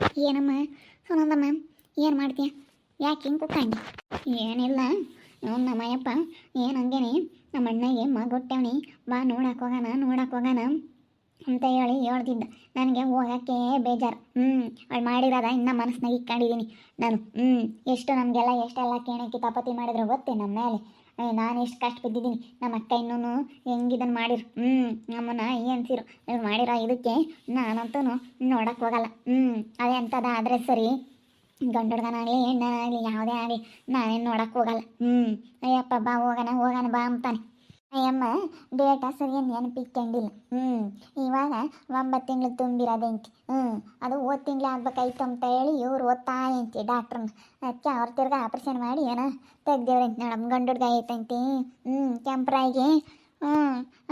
ಏನಮ್ಮ? ಸುನಂದಮ್ಮ, ಏನು ಮಾಡ್ತೀಯ? ಯಾಕೆ ಹಿಂಗೆ ಕುಕ್ಕಂಗೆ ಏನಿಲ್ಲ. ಅವ್ನು ನಮ್ಮಯ್ಯಪ್ಪ, ಏನು ಹಂಗೇನೆ? ನಮ್ಮ ಅಣ್ಣಗೆ ಮಗುಟ್ಟವನಿ ಬಾ ನೋಡಕ್ಕೆ ಹೋಗೋಣ ನೋಡಕ್ಕೆ ಹೋಗೋಣ ಅಂತ ಹೇಳಿ ಹೇಳ್ತಿದ್ದ ನನಗೆ ಹೋಗೋಕ್ಕೆ ಬೇಜಾರು. ಹ್ಞೂ ಅವಳು ಮಾಡಿರೋದ ಇನ್ನೂ ಮನಸ್ಸಿನಾಗ ಇಟ್ಕೊಂಡಿದ್ದೀನಿ ನಾನು ಹ್ಞೂ ಎಷ್ಟು ನಮಗೆಲ್ಲ ಎಷ್ಟೆಲ್ಲ ಕೇಣಕ್ಕೆ ತಪತಿ ಮಾಡಿದ್ರು ಗೊತ್ತೇ ನಮ್ಮ ಮೇಲೆ ನಾನು ಎಷ್ಟು ಕಷ್ಟ ಬಿದ್ದಿದ್ದೀನಿ. ನಮ್ಮ ಅಕ್ಕ ಇನ್ನೂ ಹೆಂಗಿದನ್ನು ಮಾಡಿರು. ಹ್ಞೂ ನಮ್ಮನ್ನ ಏನ್ಸಿರು ಇವ್ರು ಮಾಡಿರೋ ಇದಕ್ಕೆ ನಾನಂತೂ ನೋಡಕ್ಕೆ ಹೋಗಲ್ಲ. ಹ್ಞೂ ಅದೇ ಅಂತದ. ಆದರೆ ಸರಿ ಆಗಲಿ ಹುಡ್ಗನಾಗಲಿ ಹೆಣ್ಣಾಗಲಿ ಯಾವುದೇ ಆಗಲಿ ನಾನೇನು ನೋಡಕ್ಕೆ ಹೋಗಲ್ಲ. ಹ್ಞೂ ಅಯ್ಯಪ್ಪ ಬಾ, ಹೋಗೋಣ ಹೋಗೋಣ ಬಾ ಅಂತಾನೆ. ಅಯ್ಯಮ್ಮ, ಡೇಟ ಸರಿ ನೆನಪಿಟ್ಕೊಂಡಿಲ್ಲ ಹ್ಞೂ ಇವಾಗ ಒಂಬತ್ತು ತಿಂಗಳು ತುಂಬಿರೋದೇಂತಿ. ಹ್ಞೂ ಅದು ಓದ್ ತಿಂಗಳು ಆಗ್ಬೇಕಾಯ್ತು ಅಂತ ಹೇಳಿ ಇವ್ರು ಓದ್ತಾ ಐತಿ ಡಾಕ್ಟ್ರನ್ನ ಅದಕ್ಕೆ ಅವ್ರ ತಿರ್ಗ ಆಪ್ರೇಷನ್ ಮಾಡಿ ಏನೋ ತೆಗ್ದೇವ್ರಂತ ನಮ್ಮ ಗಂಡು ಹುಡ್ಗ ಐತಂತಿ. ಹ್ಞೂ ಕೆಂಪ್ರಾಯಿಗೆ. ಹ್ಞೂ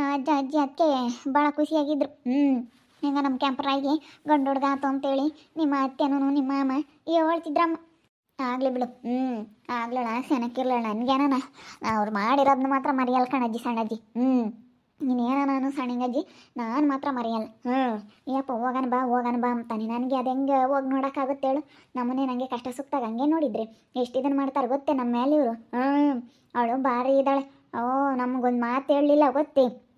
ಅಜ್ಜ, ಅಜ್ಜಿ ಅದಕ್ಕೆ ಭಾಳ ಖುಷಿಯಾಗಿದ್ರು. ಹ್ಞೂ ಈಗ ನಮ್ಮ ಕೆಂಪ್ರಾಯಿಗೆ ಗಂಡು ಹುಡ್ಗ ಆತು ಅಂತೇಳಿ. ನಿಮ್ಮ ಅತ್ತೆನೂ ನಿಮ್ಮ ಮಾಮ ಹೇಳ್ತಿದ್ರಮ್ಮ ಆಗಲಿ ಬಿಡು. ಹ್ಞೂ ಆಗ್ಲಳ ಸೆನಕ್ಕಿರ್ಲಳ ನನಗೇನ ಅವ್ರು ಮಾಡಿರೋದನ್ನ ಮಾತ್ರ ಮರೆಯಲ್ಲ ಕಣಜ್ಜಿ, ಸಣ್ಣಜ್ಜಿ. ಹ್ಞೂ ನೀನೇನ ನಾನು ಸಣ್ಣಂಗಜ್ಜಿ? ನಾನು ಮಾತ್ರ ಮರೆಯಲ್ಲ. ಹ್ಞೂ ಯಪ್ಪ ಹೋಗನ್ ಬಾ ಹೋಗನ್ ಬಾ ಅಂತಾನೆ ನನಗೆ ಅದು ಹೆಂಗೆ ಹೋಗಿ ನೋಡೋಕ್ಕಾಗುತ್ತೆ ಹೇಳು. ನಮ್ಮನೆ ನನಗೆ ಕಷ್ಟ ಸುತ್ತಾಗ ಹಂಗೆ ನೋಡಿದ್ರಿ. ಎಷ್ಟು ಇದನ್ನು ಮಾಡ್ತಾರೆ ಗೊತ್ತೇ ನಮ್ಮ ಮೇಲೆ ಇವರು. ಹ್ಞೂ ಅವಳು ಭಾರಿ ಇದ್ದಾಳೆ. ಓ, ನಮಗೊಂದು ಮಾತು ಹೇಳಲಿಲ್ಲ ಗೊತ್ತೇ.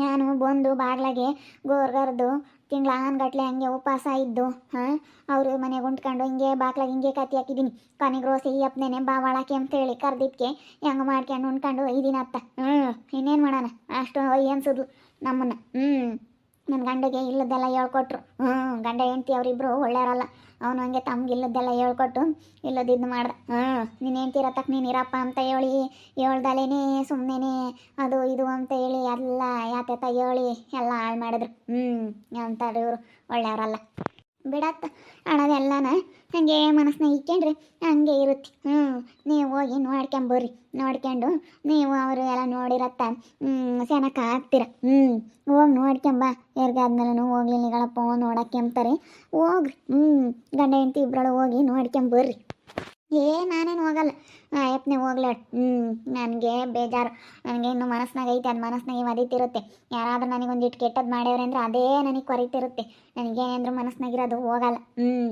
ನಾನು ಬಂದು ಬಾಗ್ಲಾಗೆ ಗೋರ್ಗರ್ದು ತಿಂಗ್ಳಾನ್ಗಟ್ಲೆ ಹಂಗೆ ಉಪವಾಸ ಇದ್ದು, ಹಾಂ, ಅವರು ಮನೆಗೆ ಉಂಟ್ಕೊಂಡು ಹಿಂಗೆ ಬಾಗ್ಲಾಗ ಹಿಂಗೆ ಕತ್ತಿ ಹಾಕಿದ್ದೀನಿ. ಕೊನೆಗೆ ರೋಸಿ ಅಪ್ಪನೇನೆ ಬಾವಾಳಕ್ಕೆ ಅಂತೇಳಿ ಕರ್ದಿದ್ಕೆ ಹೆಂಗೆ ಮಾಡ್ಕೊಂಡು ಉಂಡ್ಕೊಂಡು ಒಯ್ದಿನ ಅತ್ತ ಹ್ಞೂ ಇನ್ನೇನು ಮಾಡೋಣ? ಅಷ್ಟು ಏನ್ಸಿದ್ಲು ನಮ್ಮನ್ನು ಹ್ಞೂ ನನ್ನ ಗಂಡಗೆ ಇಲ್ಲದ್ದೆಲ್ಲ ಹೇಳ್ಕೊಟ್ರು. ಹ್ಞೂ ಗಂಡ ಹೆಂಡ್ತಿ ಅವರಿಬ್ಬರು ಒಳ್ಳೆಯವರಲ್ಲ. ಅವನು ಹಂಗೆ ತಮ್ಗೆ ಇಲ್ಲದ್ದೆಲ್ಲ ಹೇಳ್ಕೊಟ್ಟು ಇಲ್ಲದಿದ್ದು ಮಾಡ್ದೆ. ಹ್ಞೂ ನೀನು ಹೆಂಡ್ತಿ ತಕ್ಕ ನೀನು ಇರಪ್ಪ ಅಂತ ಹೇಳಿ ಹೇಳ್ದಲೇನೇ ಸುಮ್ಮನೆ ಅದು ಇದು ಅಂತ ಹೇಳಿ ಎಲ್ಲ ಯಾತೆತ ಹೇಳಿ ಎಲ್ಲ ಹಾಳು ಮಾಡಿದ್ರು. ಹ್ಞೂ ಅಂತಾರೆ ಇವರು ಒಳ್ಳೆಯವರಲ್ಲ. ಬಿಡತ್ತ. ಹಣದೆಲ್ಲನ ಹಾಗೆ ಮನಸ್ಸನ್ನ ಇಟ್ಕೊಂಡ್ರೆ ಹಂಗೆ ಇರುತ್ತೆ. ಹ್ಞೂ ನೀವು ಹೋಗಿ ನೋಡ್ಕೊಂಬರ್ರಿ. ನೋಡ್ಕೊಂಡು ನೀವು ಅವರು ಎಲ್ಲ ನೋಡಿರತ್ತ. ಸೆನಕ ಹಾಕ್ತೀರ. ಹ್ಞೂ ಹೋಗಿ ನೋಡ್ಕೊಂಬ. ಯಾರಿಗಾದ್ಮೇಲೆ ಹೋಗ್ಲಿಲ್ಲಗಳಪ್ಪ ನೋಡಕ್ಕೆ ಅಂತಾರೆ ಹೋಗ್ರಿ. ಹ್ಞೂ ಗಂಡ ಹೆಂಡತಿ ಇಬ್ಬರೊಳಗೆ ಹೋಗಿ ನೋಡ್ಕೊಂಬರ್ರಿ. ಏ, ನಾನೇನು ಹೋಗಲ್ಲ. ಅಯ್ಯಪ್ಪನೇ ಹೋಗ್ಲ ಹ್ಞೂ ನನಗೆ ಬೇಜಾರು. ನನಗೆ ಇನ್ನು ಮನಸ್ಸಿನಾಗ ಐತೆ, ಅದು ಮನಸ್ಸಿನಾಗೆ ಒದಿತಿರುತ್ತೆ ಯಾರಾದರೂ ನನಗೊಂದು ಇಟ್ಟು ಕೆಟ್ಟದ್ದು ಮಾಡ್ಯವ್ರೆ ಅಂದ್ರೆ ಅದೇ ನನಗೆ ಕೊರಿತಿರುತ್ತೆ. ನನಗೆ ಏನಂದ್ರೆ ಮನಸ್ಸಿನಾಗಿರೋದು ಹೋಗಲ್ಲ. ಹ್ಞೂ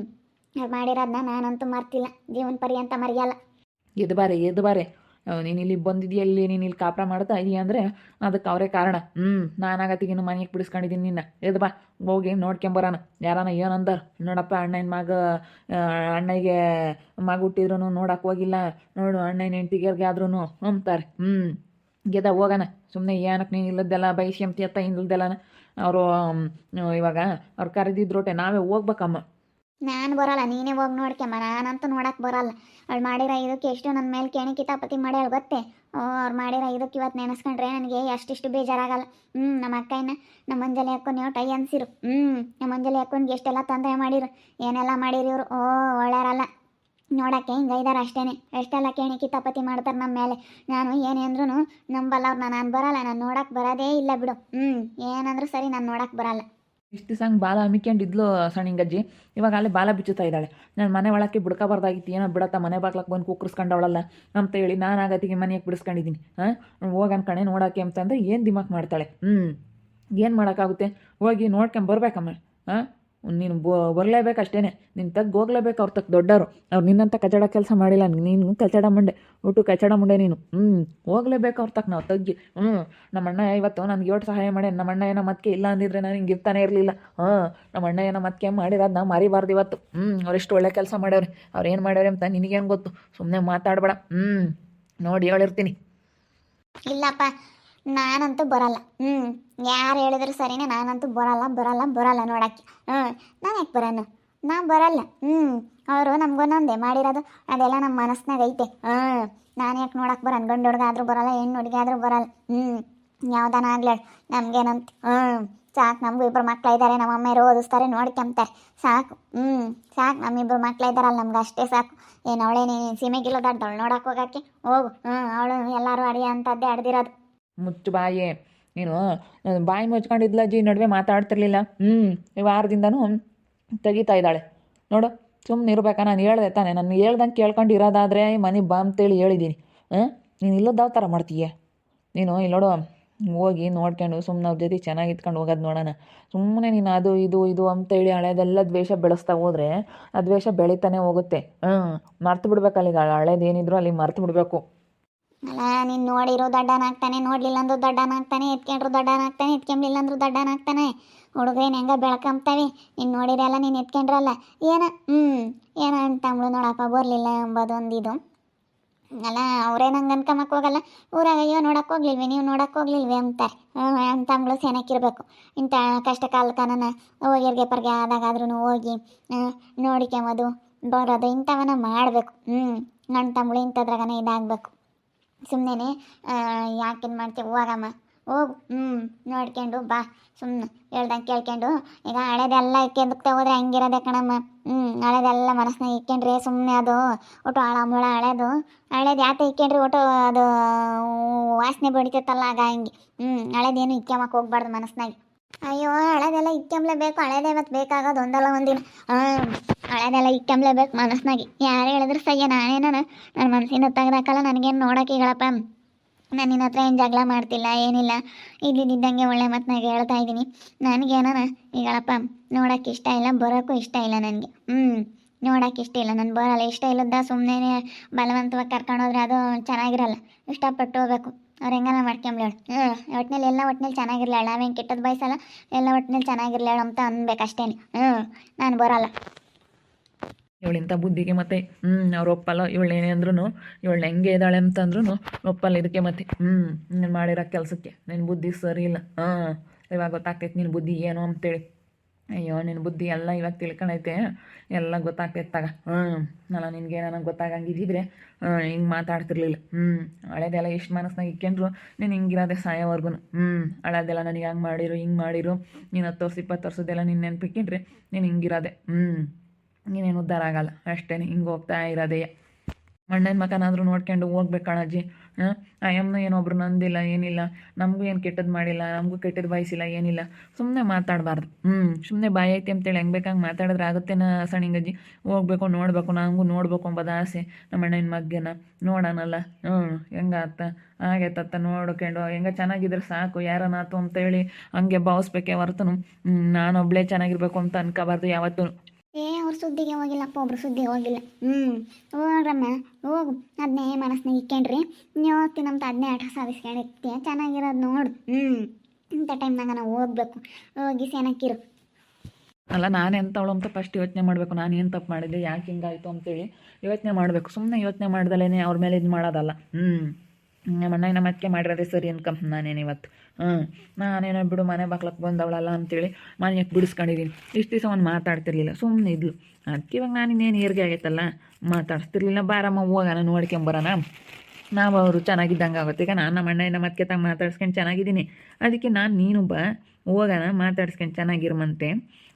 ಅದು ಮಾಡಿರೋದನ್ನ ನಾನಂತೂ ಮರ್ತಿಲ್ಲ. ಜೀವನ ಪರ್ಯಂತ ಮರೆಯಲ್ಲ. ಇದು ಬಾರೆ ಇದು ಬಾರೆ. ನೀನು ಇಲ್ಲಿ ಬಂದಿದ್ಯಾ, ಇಲ್ಲಿ ನೀನು ಇಲ್ಲಿ ಕಾಪುರ ಮಾಡ್ತಾ ಇದೀಯ ಅಂದರೆ ಅದಕ್ಕೆ ಅವರೇ ಕಾರಣ. ಹ್ಞೂ ನಾನಾಗತ್ತಿಗಿನ್ನು ಮನೆಗೆ ಬಿಡಿಸ್ಕೊಂಡಿದ್ದೀನಿ ನಿನ್ನ. ಎದ್ ಬಾ, ಹೋಗಿ ನೋಡ್ಕೊಂಬರಾನ ಯಾರಾನ ಏನಂದಾರ? ನೋಡಪ್ಪ ಅಣ್ಣನ ಮಗ ಅಣ್ಣಗೆ ಮಗ ಹುಟ್ಟಿದ್ರು ನೋಡಕ್ಕೆ ಹೋಗಿಲ್ಲ. ನೋಡು ಅಣ್ಣನ ಹೆಂಡ್ತಿಗೆ ಆದ್ರೂ ಅಂತಾರೆ ಹ್ಞೂ ಗೆದ ಹೋಗಣ. ಸುಮ್ಮನೆ ಏನಕ್ಕೆ ನೀನು ಇಲ್ಲದ್ದೆಲ್ಲ ಬೈಸಿ ಅಂತಿ ಅತ್ತ ಇಲ್ಲದೆಲ್ಲ ಅವರು ಇವಾಗ ಅವ್ರು ಕರೆದಿದ್ರೋಟೆ ನಾವೇ ಹೋಗ್ಬೇಕಮ್ಮ. ನಾನು ಬರಲ್ಲ, ನೀನೇ ಹೋಗಿ ನೋಡ್ಕೊಂಬ ನಾನಂತೂ ನೋಡಕ್ಕೆ ಬರಲ್ಲ. ಅವಳು ಮಾಡಿರೋ ಇದಕ್ಕೆ ಎಷ್ಟು ನನ್ನ ಮೇಲೆ ಕೇಣಿ ಕಿತಾಪತಿ ಮಾಡ್ಯಾಳ ಗೊತ್ತೇ? ಓ, ಅವ್ರು ಮಾಡಿರೋ ಇದಕ್ಕೆ ಇವತ್ತು ನೆನೆಸ್ಕೊಂಡ್ರೆ ನನಗೆ ಅಷ್ಟಿಷ್ಟು ಬೇಜಾರಾಗಲ್ಲ. ಹ್ಞೂ ನಮ್ಮ ಅಕ್ಕಯ್ಯನ ನಮ್ಮ ಮಂಜಲಿ ಅಕ್ಕ ನೀವು ಟೈ ಅನ್ಸಿರು? ಹ್ಞೂ ನಮ್ಮ ಮಂಜಲಿ ಅಕ್ಕನಿಗೆ ಎಷ್ಟೆಲ್ಲ ತೊಂದರೆ ಮಾಡಿರು? ಏನೆಲ್ಲ ಮಾಡಿರಿ ಇವರು? ಓ ಒಳ್ಳೆಯರಲ್ಲ ನೋಡಕ್ಕೆ ಹಿಂಗೈದಾರ ಅಷ್ಟೇ ಎಷ್ಟೆಲ್ಲ ಕೇಣಿ ಕಿತಾಪತಿ ಮಾಡ್ತಾರೆ ನಮ್ಮ ಮೇಲೆ. ನಾನು ಏನೇ ಅಂದ್ರೂ ನಂಬಲ್ಲ ಅವ್ರನ್ನ ನಾನು ಬರಲ್ಲ, ನಾನು ನೋಡಕ್ಕೆ ಬರೋದೇ ಇಲ್ಲ ಬಿಡು. ಹ್ಞೂ ಏನಂದ್ರೂ ಸರಿ ನಾನು ನೋಡಕ್ಕೆ ಬರಲ್ಲ. ಇಷ್ಟು ಸಂಗ್ ಬಾಲ ಹಮ್ಮಿಕೊಂಡಿದ್ಲು ಸಣ್ಣಿಂಗಜ್ಜಿ ಇವಾಗ ಅಲ್ಲಿ ಬಾಲ ಬಿಚ್ಚುತ್ತಾ ಇದ್ದಾಳೆ. ನಾನು ಮನೆ ಒಳಕ್ಕೆ ಬಿಡ್ಕೋಬಾರ್ದಾಗಿತ್ತು ಏನೋ ಬಿಡತ್ತಾ ಮನೆ ಬಾಗ್ಲಕ್ಕೆ ಬಂದು ಕುಕ್ಕರ್ಸ್ಕೊಂಡವಳಲ್ಲ ಅಂತ ಹೇಳಿ ನಾನು ಆಗತ್ತಿಗೆ ಮನೆಗೆ ಬಿಡಿಸ್ಕೊಂಡಿದ್ದೀನಿ. ಹಾಂ ಹೋಗಿ ಕಣೆ ನೋಡೋಕ್ಕೆ ಅಂತಂದ್ರೆ ಏನು ದಿಮಾಕ್ ಮಾಡ್ತಾಳೆ? ಹ್ಞೂ ಏನು ಮಾಡೋಕ್ಕಾಗುತ್ತೆ? ಹೋಗಿ ನೋಡ್ಕೊಂಬರ್ಬೇಕಮ್ಮ ಹಾಂ ನೀನು ಬರಲೇಬೇಕು ಅಷ್ಟೇ ನಿನ್ನ ತಗ್ಗಿ ಹೋಗ್ಲೇಬೇಕು ಅವ್ರ ತಕ್ಕ ದೊಡ್ಡವರು. ಅವ್ರು ನಿನ್ನಂತ ಕಚಡ ಕೆಲಸ ಮಾಡಿಲ್ಲ. ನೀನು ಕಚಡ ಮುಂಡೆ. ಒಟ್ಟು ಕಚಡ ಮುಂಡೆ ನೀನು. ಹ್ಞೂ ಹೋಗ್ಲೇಬೇಕು ಅವ್ರ ತಕ್ಕ ನಾವು ತಗ್ಗಿ. ಹ್ಞೂ ನಮ್ಮ ಅಣ್ಣ ಇವತ್ತು ನನಗೆ ಇವಟ್ಟು ಸಹಾಯ ಮಾಡಿ ನಮ್ಮ ಅಣ್ಣ ಏನೋ ಮತ್ತೆ ಇಲ್ಲ ಅಂದಿದ್ರೆ ನಾನು ಹಿಂಗೆ ಇರ್ತಾನೆ ಇರಲಿಲ್ಲ. ಹಾಂ ನಮ್ಮ ಅಣ್ಣ ಏನೋ ಮತ್ತೆ ಮಾಡಿರೋದು ನಾವು ಮರಿಬಾರ್ದು ಇವತ್ತು. ಹ್ಞೂ ಅವ್ರೆಷ್ಟು ಒಳ್ಳೆ ಕೆಲಸ ಮಾಡ್ಯವ್ರಿ. ಅವ್ರು ಏನು ಮಾಡ್ಯಾವ್ರಿ ಅಂತ ನಿನಗೇನು ಗೊತ್ತು. ಸುಮ್ಮನೆ ಮಾತಾಡಬೇಡ. ಹ್ಞೂ ನೋಡಿ ಹೇಳಿರ್ತೀನಿ ಇಲ್ಲಪ್ಪ ನಾನಂತೂ ಬರಲ್ಲ. ಹ್ಞೂ ಯಾರು ಹೇಳಿದ್ರು ಸರಿನೇ ನಾನಂತೂ ಬರಲ್ಲ ಬರಲ್ಲ ಬರಲ್ಲ ನೋಡಕ್ಕೆ. ಹ್ಞೂ ನಾನು ಯಾಕೆ ಬರೋಣ ನಾನು ಬರಲ್ಲ. ಹ್ಞೂ ಅವರು ನಮ್ಗೊಂದೊಂದೇ ಮಾಡಿರೋದು, ಅದೆಲ್ಲ ನಮ್ಮ ಮನಸ್ಸಿನಾಗ ಐತೆ. ಹ್ಞೂ ನಾನು ಯಾಕೆ ನೋಡಕ್ಕೆ ಬರೋಣ ಗಂಡು ಹುಡುಗ ಆದರೂ ಬರಲ್ಲ ಹೆಣ್ಣು ಹುಡುಗಿ ಆದರೂ ಬರಲ್ಲ. ಹ್ಞೂ ಯಾವ್ದಾನ ಆಗ್ಲಿ, ನಮಗೇನಂತ. ಹ್ಞೂ ಸಾಕು ನಮಗೂ ಇಬ್ಬರು ಮಕ್ಳು ಇದ್ದಾರೆ ನಮ್ಮ ಅಮ್ಮೆಯರು ಓದಿಸ್ತಾರೆ ನೋಡ್ಕೊಂತಾರೆ ಸಾಕು. ಹ್ಞೂ ಸಾಕು ನಮ್ಮಿಬ್ಬರು ಮಕ್ಳು ಇದ್ದಾರಲ್ಲ ನಮ್ಗೆ ಅಷ್ಟೇ ಸಾಕು. ಏನು ಅವಳೇನೇ ಸೀಮೆಗಿಲ್ಲದಾಡ್ದವಳು ನೋಡಕ್ಕೆ ಹೋಗಕ್ಕೆ? ಹೋಗು. ಹ್ಞೂ ಅವಳು ಎಲ್ಲರೂ ಅಡಿಗೆ ಅಂತದ್ದೇ ಅಡ್ದಿರೋದು. ಮುಚ್ಚು ಬಾಯಿ ನೀನು ಬಾಯಿ ಮುಚ್ಕೊಂಡಿದ್ಲ ಅಜ್ಜಿ, ನಡುವೆ ಮಾತಾಡ್ತಿರ್ಲಿಲ್ಲ. ಹ್ಞೂ ಈ ವಾರದಿಂದನೂ ತೆಗಿತಾ ಇದ್ದಾಳೆ. ನೋಡು ಸುಮ್ಮನೆ ಇರ್ಬೇಕಾ? ನಾನು ಹೇಳ್ದೆ ತಾನೆ, ನಾನು ಹೇಳ್ದಂಗೆ ಕೇಳ್ಕೊಂಡು ಇರೋದಾದರೆ ಮನೆ ಬಾ ಅಂತೇಳಿ ಹೇಳಿದ್ದೀನಿ ಹಾಂ? ನೀನು ಇಲ್ಲದ ಥರ ಮಾಡ್ತೀಯ? ನೀನು ಇಲ್ಲಿ ನೋಡು, ಹೋಗಿ ನೋಡ್ಕೊಂಡು ಸುಮ್ಮನೆ ಅವ್ರ ಜೊತೆ ಚೆನ್ನಾಗಿ ಇದ್ಕೊಂಡು ಹೋಗೋದು ನೋಡೋಣ. ಸುಮ್ಮನೆ ನೀನು ಅದು, ಇದು ಇದು ಅಂತೇಳಿ ಹಳೇದೆಲ್ಲ ದ್ವೇಷ ಬೆಳೆಸ್ತಾ ಹೋದರೆ ಆ ದ್ವೇಷ ಬೆಳೀತಾನೆ ಹೋಗುತ್ತೆ. ಹ್ಞೂ ಮರ್ತು ಬಿಡ್ಬೇಕು ಅಲ್ಲಿಗೆ ಹಳೇದು ಏನಿದ್ರು ಅಲ್ಲಿ ಮರ್ತು ಬಿಡಬೇಕು. ಅಲ್ಲ, ನೀನು ನೋಡಿರೋ ದಡ್ಡನಾಗ್ತಾನೆ ನೋಡ್ಲಿಲ್ಲ ಅಂದ್ರೂ ದಡ್ಡನಾಗ್ತಾನೆ, ಎತ್ಕೊಂಡ್ರು ದಡ್ಡನಾಗ್ತಾನೆ ಎತ್ಕೊಂಬಿಲ್ಲ ಅಂದ್ರೂ ದಡ್ಡನಾಗ್ತಾನೆ. ಹುಡುಗ್ರೇನು ಹೆಂಗ ಬೆಳ್ಕೊಂಬ್ತಾವೆ. ನೀನು ನೋಡಿರಲ್ಲ ನೀನು ಎತ್ಕೊಂಡ್ರಲ್ಲ. ಏನ? ಹ್ಞೂ ಏನ ಅಂತಂಬಳು ನೋಡಪ್ಪ, ಬರಲಿಲ್ಲ ಎಂಬುದೊಂದು ಇದು ಅಲ್ಲ ಅವರೇ ನಂಗೆ ಹೋಗಲ್ಲ. ಊರಾಗ, ಅಯ್ಯೋ ನೋಡಕ್ಕೆ ಹೋಗ್ಲಿಲ್ವಿ, ನೀವು ನೋಡಕ್ಕೆ ಹೋಗ್ಲಿಲ್ವಿ ಅಂತಾರೆ. ಅಂತಂಬಳು ಸೆನಕ್ಕಿರ್ಬೇಕು ಇಂಥ ಕಷ್ಟ ಕಾಲಕ್ಕನ ಹೋಗಿರ್ಗೆ ಪರ್ಗೆ ಆದಾಗಾದ್ರೂ ಹೋಗಿ ನೋಡಿಕೊಂಬೋದು ನೋಡ್ಕೊಂಬೋದು ಬರೋದು ಇಂಥವನ್ನ ಮಾಡಬೇಕು. ಹ್ಮ್. ನನ್ನ ತಮ್ಮಳು ಇಂಥದ್ರಾಗನ ಇದಾಗಬೇಕು. ಸುಮ್ಮನೆ ಯಾಕೇನು ಮಾಡ್ತೀವಿ ಹೋಗಮ್ಮ ಹೋಗು ಹ್ಞೂ ನೋಡ್ಕೊಂಡು ಬಾ. ಸುಮ್ಮನೆ ಹೇಳ್ದಂಗೆ ಕೇಳ್ಕೊಂಡು, ಈಗ ಹಳೇದೆಲ್ಲ ಕೆದಕ್ತಾ ಹೋದ್ರೆ ಹಂಗಿರೋದೆ ಕಣಮ್ಮ. ಹ್ಞೂ ಹಳೆದೆಲ್ಲ ಮನಸ್ಸನ್ನ ಇಕ್ಕೊಂಡ್ರೆ ಸುಮ್ಮನೆ ಅದು ಒಟ್ಟು ಹಳ ಮುಳ ಹಳೆದು. ಹಳೇದು ಯಾತ ಇಕ್ಕೊಂಡ್ರೆ ಒಟ್ಟು ಅದು ವಾಸನೆ ಬಡಿತೈತಲ್ಲ ಆಗ ಹಂಗೆ. ಹ್ಞೂ ಹಳೇದೇನು ಇಕ್ಕಮ್ಮಕ್ಕೆ ಹೋಗ್ಬಾರ್ದು ಮನಸ್ನಾಗ. ಅಯ್ಯೋ, ಹಳೇದೆಲ್ಲ ಇಕ್ಕೊಂಬ್ಲೇಬೇಕು ಹಳೇದೇ ಮತ್ತೆ ಬೇಕಾಗೋದು ಒಂದಲ್ಲ ಒಂದಿನ. ಹಳೆದೆಲ್ಲ ಇಕ್ಕೊಂಬ್ಲೇಬೇಕು ಮನಸ್ನಾಗೆ. ಯಾರು ಹೇಳಿದ್ರು ಸಯ್ಯ ನಾನೇನ ನನ್ನ ಮನಸ್ಸಿನ ತೆಗ್ದಾಕಲ್ಲ ನನಗೇನು ನೋಡೋಕೆ ಹೇಳಪ್ಪ ನಾನು ನಿನ್ನ ಹತ್ರ ಏನು ಜಗಳ ಮಾಡ್ತಿಲ್ಲ, ಏನಿಲ್ಲ. ಇದ್ದಿದ್ದಂಗೆ ಒಳ್ಳೆ ಮಾತನಾಗ ಹೇಳ್ತಾ ಇದ್ದೀನಿ. ನನಗೇನಾನ ಈಗಳಪ್ಪ ನೋಡೋಕೆ ಇಷ್ಟ ಇಲ್ಲ, ಬರೋಕ್ಕೂ ಇಷ್ಟ ಇಲ್ಲ ನನಗೆ. ಹ್ಞೂ ನೋಡೋಕೆ ಇಷ್ಟ ಇಲ್ಲ. ನಾನು ಬರೋಲ್ಲ, ಇಷ್ಟ ಇಲ್ಲದ ಸುಮ್ಮನೆ ಬಲವಂತವಾಗಿ ಕರ್ಕೊಂಡೋದ್ರೆ ಅದು ಚೆನ್ನಾಗಿರಲ್ಲ. ಇಷ್ಟಪಟ್ಟು ಹೋಗ್ಬೇಕು. ಅವ್ರು ಹೆಂಗಾನ ಮಾಡ್ಕೊಂಬ್ಲೇಳು ಹ್ಞೂ ಒಟ್ನಲ್ಲಿ ಎಲ್ಲ ಒಟ್ನಲ್ಲಿ ಚೆನ್ನಾಗಿರ್ಲಾಳ ನಾವೇನು ಕೆಟ್ಟದ್ದು ಬಯಸಲ್ಲ, ಎಲ್ಲ ಒಟ್ನಲ್ಲಿ ಚೆನ್ನಾಗಿರ್ಲಾಳ ಅಂತ ಅನ್ಬೇಕು ಹ್ಞೂ ನಾನು ಬರಲ್ಲ. ಇವಳಿಂಥ ಬುದ್ಧಿಗೆ ಮತ್ತೆ ಹ್ಞೂ ಅವ್ರು ಒಪ್ಪಲ್ಲ. ಇವಳು ಏನೇ ಅಂದ್ರೂ ಇವಳು ಹೆಂಗೆ ಇದ್ದಾಳೆ ಅಂತಂದ್ರೂ ಒಪ್ಪಲ್ಲ ಇದಕ್ಕೆ ಮತ್ತೆ. ಹ್ಞೂ ನೀನು ಮಾಡಿರೋ ಕೆಲಸಕ್ಕೆ. ನಿನ್ನ ಬುದ್ಧಿ ಸರಿ ಇಲ್ಲ. ಹಾಂ ಇವಾಗ ಗೊತ್ತಾಗ್ತೈತೆ ನಿನ್ನ ಬುದ್ಧಿ ಏನು ಅಂತೇಳಿ. ಅಯ್ಯೋ ನಿನ್ನ ಬುದ್ಧಿ ಎಲ್ಲ ಇವಾಗ ತಿಳ್ಕೊಂಡೈತೆ ಎಲ್ಲ ಗೊತ್ತಾಗ್ತೈತೆ ತಗ. ಹ್ಞೂ ನಾನು ನಿನಗೆ ನನಗೆ ಗೊತ್ತಾಗಂಗಿದ್ದಿದ್ರೆ ಹಿಂಗೆ ಮಾತಾಡ್ತಿರ್ಲಿಲ್ಲ. ಹ್ಞೂ ಹಳೇದೆಲ್ಲ ಎಷ್ಟು ಮನಸ್ನಾಗ ಇಕ್ಕೊಂಡ್ರು, ನೀನು ಹಿಂಗಿರೋದೆ ಸಾಯೋವರೆಗೂ ಹ್ಞೂ ಹಳೇದೆಲ್ಲ ನನಗೆ ಹಂಗೆ ಮಾಡಿರು, ಹಿಂಗೆ ಮಾಡಿರು. ನೀನು ಹತ್ತು ವರ್ಷ, ಇಪ್ಪತ್ತು ವರ್ಷದ್ದೆಲ್ಲ ನಿನ್ನ ನೆನಪಿಕ್ಕಿಂಡ್ರೆ, ನೀನು ಹಿಂಗಿರೋದೆ. ಹ್ಞೂ ನೀನೇನು ಉದ್ಧಾರ ಆಗಲ್ಲ. ಅಷ್ಟೇ ಹಿಂಗೆ ಹೋಗ್ತಾ ಇರೋದೇ ಮಣ್ಣನ ಮಕನಾದರೂ ನೋಡ್ಕೊಂಡು ಹೋಗ್ಬೇಕು ಅಣ್ಣಾಜಿ ಹಾಂ ಏನೊಬ್ರು ನಂದಿಲ್ಲ, ಏನಿಲ್ಲ. ನಮಗೂ ಏನು ಕೆಟ್ಟದ್ದು ಮಾಡಿಲ್ಲ, ನಮಗೂ ಕೆಟ್ಟದ್ದು ಬಯಸಿಲ್ಲ, ಏನಿಲ್ಲ. ಸುಮ್ಮನೆ ಮಾತಾಡಬಾರ್ದು. ಹ್ಞೂ ಸುಮ್ಮನೆ ಬಾಯಿ ಐತಿ ಅಂತೇಳಿ ಹೆಂಗೆ ಬೇಕಂಗೆ ಮಾತಾಡಿದ್ರೆ ಆಗುತ್ತೇನ ಸಣಿಂಗಜ್ಜಿ. ಹೋಗ್ಬೇಕು, ನೋಡಬೇಕು ನನಗೂ ನೋಡ್ಬೇಕು ಅಂಬೋದು ಆಸೆ ನಮ್ಮ ಅಣ್ಣನ ಮಗ್ಗನ. ನೋಡೋಣಲ್ಲ ಹ್ಞೂ ಹೆಂಗಾತ? ಆಗೈತತ್ತ ನೋಡ್ಕೊಂಡು, ಹೆಂಗ ಚೆನ್ನಾಗಿದ್ರೆ ಸಾಕು ಯಾರನಾತು ಅಂತೇಳಿ ಹಂಗೆ ಭಾವಿಸ್ಬೇಕೆ ಹೊರತು ನಾನೊಬ್ಳೇ ಚೆನ್ನಾಗಿರ್ಬೇಕು ಅಂತ ಅನ್ಕೋಬಾರ್ದು ಯಾವತ್ತೂ ಸುದ್ದಿಗೆ ಹೋಗಿಲ್ಲಪ್ಪ ಒಬ್ರು ಸುದ್ದಿ ಹೋಗಿಲ್ಲ. ಹ್ಞೂ ಹೋಗ್ರಮ್ಮ ಹೋಗು. ಅದನ್ನೇ ಮನಸ್ಸಿನಾಗ ಇಕ್ಕೊಂಡ್ರಿ. ನೀವು ನಮ್ಮ ಅದನ್ನೇ ಆಟ ಸಾಧಿಸ್ಕೊಂಡಿರ್ತೀಯ ಚೆನ್ನಾಗಿರೋದು ನೋಡು. ಹ್ಞೂ ಇಂಥ ಟೈಮ್ನಾಗ ನಾವು ಹೋಗ್ಬೇಕು. ಹೋಗಿ ಸೆನಕ್ಕಿರು ಅಲ್ಲ ನಾನು ಎಂಥವಳು ಅಂತ ಫಸ್ಟ್ ಯೋಚನೆ ಮಾಡಬೇಕು. ನಾನು ಏನು ತಪ್ಪು ಮಾಡಿದ್ದೆ? ಯಾಕೆ ಹಿಂಗಾಯಿತು ಅಂತೇಳಿ ಯೋಚನೆ ಮಾಡಬೇಕು. ಸುಮ್ಮನೆ ಯೋಚನೆ ಮಾಡ್ದಲೇ ಅವ್ರ ಮೇಲೆ ಇದು ಮಾಡೋದಲ್ಲ. ಹ್ಞೂ ನಮ್ಮ ನಮ್ಮ ಅದಕ್ಕೆ ಮಾಡಿರೋದೆ ಸರಿ ಅನ್ಕಂತ ನಾನೇನು ಇವತ್ತು. ಹ್ಞೂ ನಾನೇನೋ ಬಿಡು, ಮನೆ ಬಾಕ್ಲಕ್ಕೆ ಬಂದವಳಲ್ಲ ಅಂತೇಳಿ ಮನೆಗೆ ಬಿಡಿಸ್ಕೊಂಡಿದ್ದೀನಿ ಇಷ್ಟು ದಿವಸ ಒಂದು ಮಾತಾಡ್ತಿರ್ಲಿಲ್ಲ. ಸುಮ್ಮನೆ ಇದ್ಲು. ಅದಕ್ಕೆ ಇವಾಗ ನಾನು ಇನ್ನೇನು ಏರ್ಗೆ ಆಗೈತಲ್ಲ? ಮಾತಾಡ್ತಿರ್ಲಿಲ್ಲ. ಬಾರಮ್ಮ, ಹೋಗೋಣ ನೋಡ್ಕೊಂಬರೋಣ ನಾವು ಅವರು ಚೆನ್ನಾಗಿದ್ದಂಗೆ ಆಗುತ್ತೆ. ಈಗ ನಾನು ನಮ್ಮ ಅಣ್ಣ ನಮ್ಮ ಅತ್ತೆ ತಂಗ ಮಾತಾಡ್ಸ್ಕೊಂಡು ಚೆನ್ನಾಗಿದ್ದೀನಿ. ಅದಕ್ಕೆ ನಾನು ನೀನು ಬಾ, ಹೋಗೋಣ, ಮಾತಾಡ್ಸ್ಕೊಂಡು ಚೆನ್ನಾಗಿರುಮಂತೆ.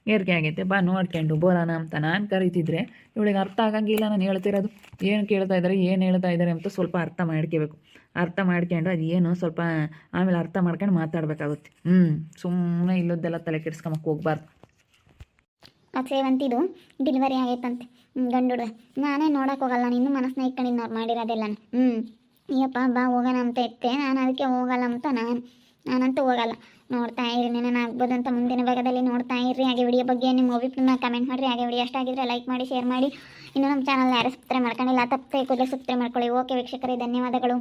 ಏರಿಕೆ ಆಗೈತೆ, ಬಾ ನೋಡ್ಕೊಂಡು ಬೋರಾನ ಅಂತ ನಾನು ಕರಿತಿದ್ರೆ ಇವಳಿಗೆ ಅರ್ಥ ಆಗಂಗಿಲ್ಲ ನಾನು ಹೇಳ್ತಿರೋದು. ಏನು ಕೇಳ್ತಾ ಇದ್ದಾರೆ ಏನು ಹೇಳ್ತಾ ಇದ್ದಾರೆ ಅಂತ ಸ್ವಲ್ಪ ಅರ್ಥ ಮಾಡ್ಕೋಬೇಕು. ಅರ್ಥ ಮಾಡ್ಕೊಂಡು ಅದು ಏನು ಸ್ವಲ್ಪ ಆಮೇಲೆ ಅರ್ಥ ಮಾಡ್ಕೊಂಡು ಮಾತಾಡಬೇಕಾಗುತ್ತೆ. ಹ್ಞೂ ಸುಮ್ಮನೆ ಇಲ್ಲದ್ದೆಲ್ಲ ತಲೆ ಕೆಡ್ಸ್ಕೊಂಬಕ್ಕೆ ಹೋಗ್ಬಾರ್ದು. ಸೇವಂತಿದು ಡೆಲಿವರಿ ಆಗೈತಂತೆ. ಗಂಡು ನಾನೇ ನೋಡೋಕೆ ಹೋಗಲ್ಲ ನಿನ್ನೂ ಮನಸ್ಸನ್ನ ಇಟ್ಕೊಂಡಿದ್ದು ಅವ್ರು ಮಾಡಿರೋದೆಲ್ಲ ಹ್ಞೂ ಅಯ್ಯಪ್ಪ ಬಾ, ಹೋಗೋಣ ಅಂತ ಇತ್ತೆ ನಾನು ಅದಕ್ಕೆ ಹೋಗಲ್ಲ ಅಂತ ನಾನು, ನಾನಂತೂ ಹೋಗಲ್ಲ. ನೋಡ್ತಾ ಇರಿ ಆಗ್ಬೋದು ಅಂತ ಮುಂದಿನ ಭಾಗದಲ್ಲಿ ನೋಡ್ತಾ ಇರ್ರಿ ಹಾಗೆ ವಿಡಿಯೋ ಬಗ್ಗೆ ನಿಮ್ಮ ಅಭಿಪ್ರಾಯ ಕಮೆಂಟ್ ಮಾಡಿರಿ. ಹಾಗೆ ವಿಡಿಯೋ ಇಷ್ಟ ಆಗಿದ್ರೆ ಲೈಕ್ ಮಾಡಿ ಶೇರ್ ಮಾಡಿ. ಇನ್ನು ನಮ್ಮ ಚಾನಲ್ ಯಾರು ಸಬ್ಸ್ಕ್ರೈಬ್ ಮಾಡ್ಕೊಂಡಿಲ್ಲ, ತಪ್ಪೇ ಕೂಡಲೇ ಸಬ್ಸ್ಕ್ರೈಬ್ ಮಾಡ್ಕೊಳ್ಳಿ. ಓಕೆ ವೀಕ್ಷಕರೇ, ಧನ್ಯವಾದಗಳು.